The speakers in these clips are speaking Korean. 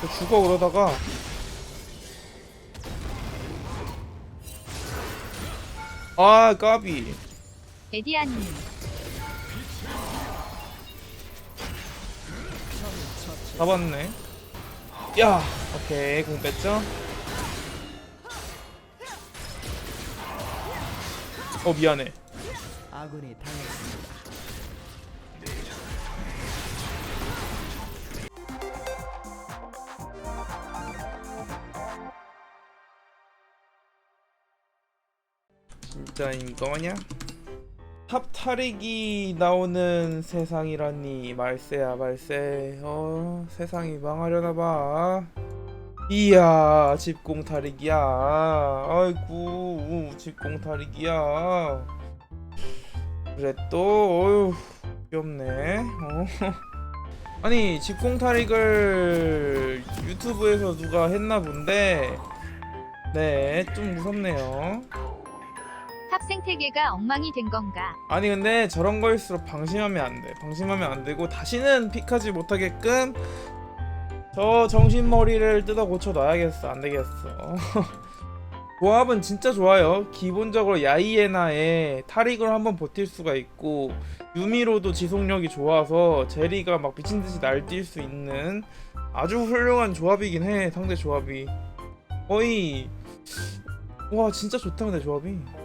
저 죽어 그러다가 아 까비. 에디아님. 잡았네. 야 오케이. 공 뺐죠? 어 미안해. 아군이 당했습니다. 진짜 이거냐? 탑 탈익이 나오는 세상이라니 말세야 말세. 어 세상이 망하려나봐. 이야 집공 탈익이야. 아이고 집공 탈익이야. 그래 또? 어휴 귀엽네. 어. 아니 집공 탈익을 유튜브에서 누가 했나 본데. 네 좀 무섭네요 탑 생태계가 엉망이 된 건가? 아니 근데 저런 거일수록 방심하면 안 돼. 방심하면 안 되고 다시는 픽하지 못하게끔 저 정신머리를 뜯어 고쳐 놔야겠어. 안 되겠어. 조합은 진짜 좋아요. 기본적으로 야이에나에 타릭을 한번 버틸 수가 있고 유미로도 지속력이 좋아서 제리가 막 미친 듯이 날뛸 수 있는 아주 훌륭한 조합이긴 해. 상대 조합이 거의 와 진짜 좋다 근데 조합이.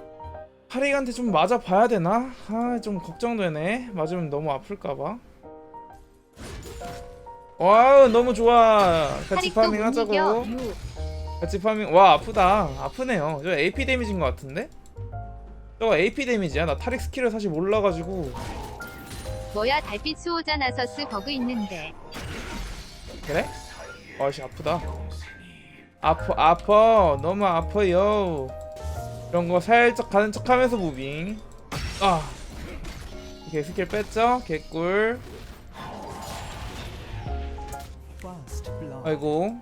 하릭한테 좀 맞아 봐야 되나? 아 좀 걱정되네. 맞으면 너무 아플까봐. 와우 너무 좋아. 같이 파밍 못 하자고. 같이 파밍. 와 아프다. 아프네요. 저 AP 데미지인 것 같은데? 저거 AP 데미지야. 나 타릭 스킬을 사실 몰라가지고. 뭐야 달빛 수호자 나서스 버그 있는데 그래? 와씨 아프다. 아파 아파 너무 아파요. 이런 거 살짝 가는 척 하면서 무빙. 아. 이렇게 스킬 뺐죠? 개꿀. 아이고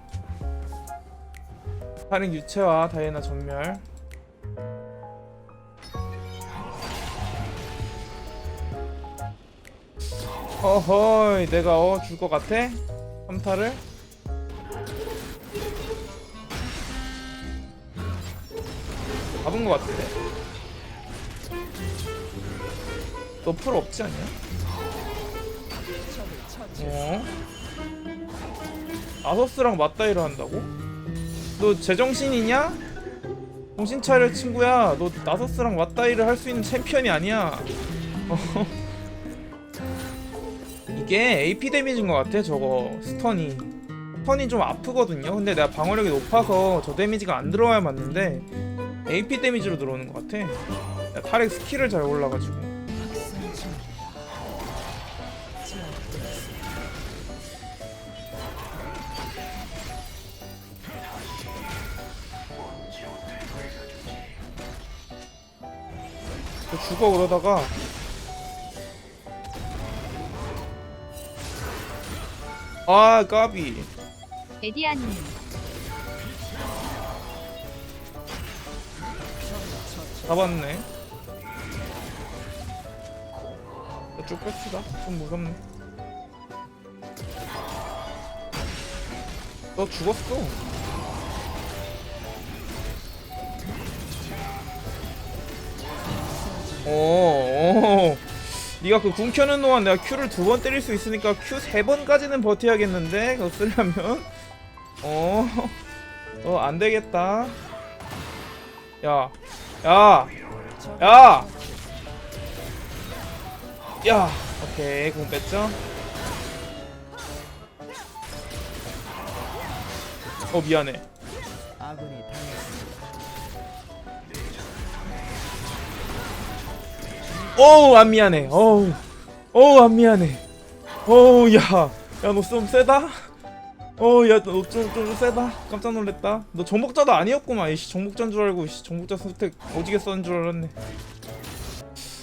다른 유체와 다이애나 전멸 어허이 내가 어 줄 것 같아? 3타를? 잡은 것 같은데 너풀 없지 않냐? 어? 아서스랑 맞다이를 한다고? 너 제정신이냐? 정신 차려 친구야. 너 나서스랑 맞다이를 할 수 있는 챔피언이 아니야. 어. 이게 AP 데미지인 것 같아. 저거 스턴이. 스턴이 좀 아프거든요. 근데 내가 방어력이 높아서 저 데미지가 안 들어와야 맞는데 AP 데미지로 들어오는 것 같아. 내가 타렉 스킬을 잘 올라가지고. 죽어 그러다가 아 까비 에디아님 잡았네. 쭉 뺍시다. 좀 무섭네. 너 죽었어. 오, 오. 네가 그 궁 켜는 동안 내가 Q를 두 번 때릴 수 있으니까 Q 세 번까지는 버텨야겠는데? 그거 쓰려면? 어, 어, 안 되겠다. 야, 야, 야, 야. 오케이, 공 뺐죠? 어, 미안해. 어우, 안 미안해. 어우, 어우, 안 미안해. 어우, 야, 야, 너 좀 세다? 어, 야, 너 좀, 좀 세다? 깜짝 놀랐다. 너 정복자도 아니었구만. 이씨, 정복자인 줄 알고, 이씨, 정복자 선택 오지게 썼는 줄 알았네.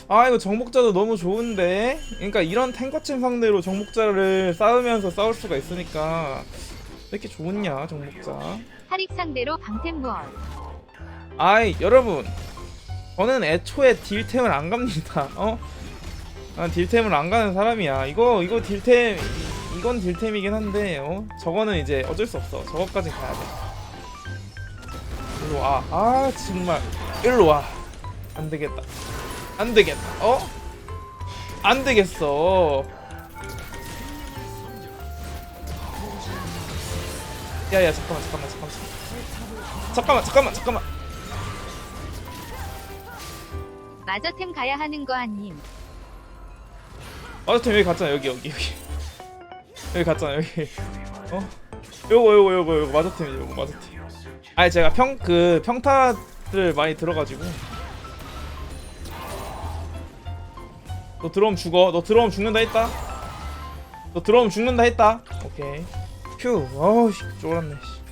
아, 이거 정복자도 너무 좋은데? 그러니까 이런 탱커챔 상대로 정복자를 싸우면서 싸울 수가 있으니까. 왜 이렇게 좋냐, 정복자. 타릭 상대로 방템무얼 아이, 여러분. 저는 애초에 딜템을 안 갑니다. 어? 난 딜템을 안 가는 사람이야. 이거, 이거 딜템, 이- 이건 딜템이긴 한데 어? 저거는 이제 어쩔 수 없어. 저거까진 가야 돼. 일로 와 아 정말. 일로 와 안 되겠다. 안 되겠다. 어? 안 되겠어. 야야 잠깐만 잠깐만 잠깐만. 잠깐만 잠깐만 잠깐만. 마저템 가야 하는 거 아님. 마저템 여기 갔잖아. 여기 여기 여기 여기 갔잖아 여기. 어? 요거 요거 요거 요거 마저템이죠 요거 마저템 아니 제가 평 그 평타를 많이 들어가지고. 너 들어오면 죽어. 너 들어오면 죽는다 했다. 너 들어오면 죽는다 했다. 오케이. 휴 어우 씨 쫄았네 씨.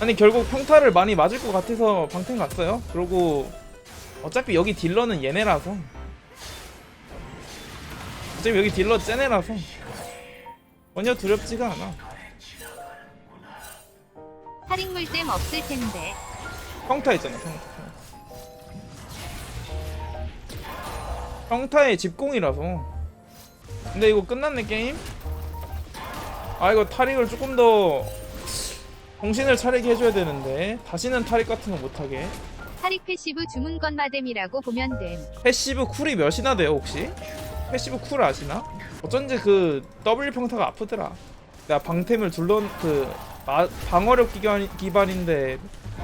아니 결국 평타를 많이 맞을 것 같아서 방템 갔어요. 그러고 어차피 여기 딜러는 얘네라서 어차피 여기 딜러 쟤네라서 전혀 두렵지가 않아 살인물잼 없을 텐데. 평타 있잖아 평타 평타의 집공이라서 근데 이거 끝났네 게임 아 이거 타릭을 조금 더 정신을 차리게 해줘야 되는데 다시는 타릭 같은 거 못하게 타릭 패시브 주문 건마뎀이라고 보면 됨. 패시브 쿨이 몇이나 돼요 혹시? 패시브 쿨 아시나? 어쩐지 그 W 평타가 아프더라 내가 방템을 둘러 그 마, 방어력 기반, 기반인데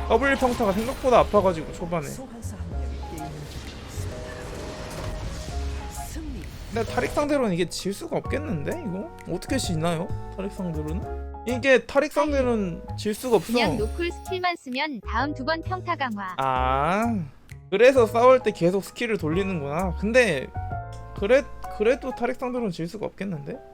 W 평타가 생각보다 아파가지고 초반에. 근데 타릭 상대로는 이게 질 수가 없겠는데 이거? 어떻게 지나요? 타릭 상대로는? 이게 타릭 상대로는 질 수가 없어 그냥 노쿨 스킬만 쓰면 다음 두 번 평타 강화. 아 그래서 싸울 때 계속 스킬을 돌리는구나 근데 그래 그래도 타릭 상대로는 질 수가 없겠는데?